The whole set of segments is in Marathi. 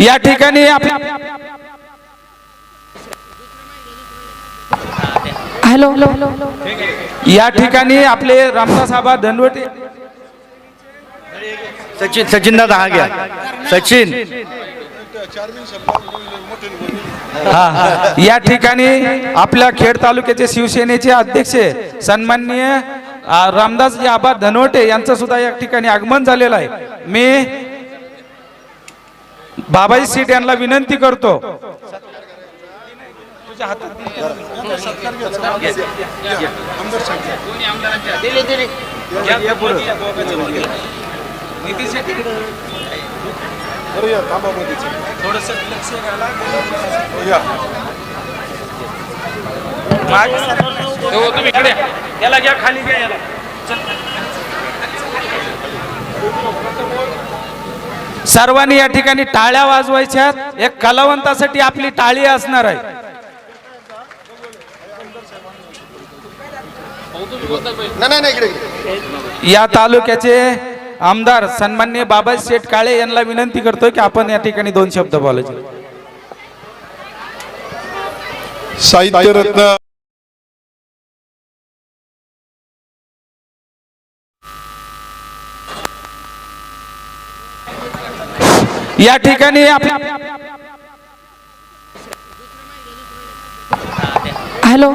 या ठिकाणी हॅलो. या ठिकाणी आपले रामदास आबा धनवटे सचिन सचिन दादा हा घ्या. सचिन. हा. या ठिकाणी आपल्या खेड तालुक्याचे शिवसेनेचे अध्यक्ष सन्माननीय आ, रामदासजी आबा धनवटे यांचं सुद्धा या ठिकाणी आगमन झालेलं आहे. मी बाबाजी सीट यांना विनंती करतो. तुम्ही इकडे याला घ्या खाली घ्या याला. सर्वांनी या ठिकाणी टाळ्या वाजवायच्या. एक कलावंतासाठी आपली टाळी असणार आहे. नाही नाही इकडे. या तालुक्याचे आमदार सन्मान्य बाबाजी शेठ काळे यांना विनंती करतोय की आपण या ठिकाणी दोन शब्द बोलायचे. साहित्यरत्न या ठिकाणी हॅलो.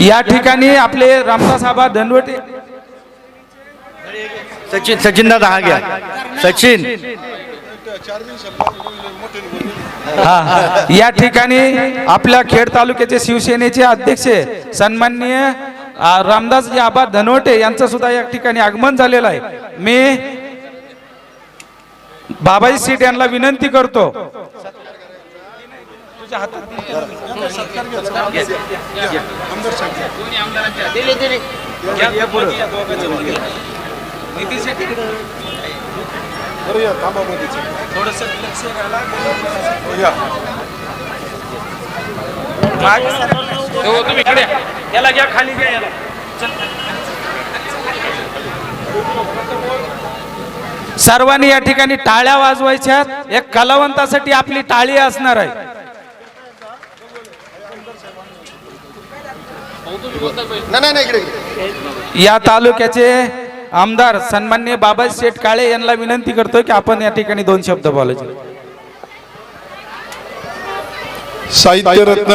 या ठिकाणी आपले रामदास आबा धनवटे सचिन सचिन दादा हा घ्या. सचिन. हा. या ठिकाणी आपल्या खेड तालुक्याचे शिवसेनेचे अध्यक्ष सन्माननीय आ, रामदासजी आबा धनवटे यांचं सुद्धा या ठिकाणी आगमन झालेलं आहे. मी बाबाजी सीट यांना विनंती करतो. तुम्ही इकडे याला घ्या खाली घ्या याला. सर्वांनी या ठिकाणी टाळ्या वाजवायच्या. एक कलावंतासाठी आपली टाळी असणार आहे. नाही नाही इकडे या तालुक्याचे आमदार सन्मान्य बाबाजी शेठ काळे यांना विनंती करतोय की आपण या ठिकाणी दोन शब्द बोलायचे. साहित्यरत्न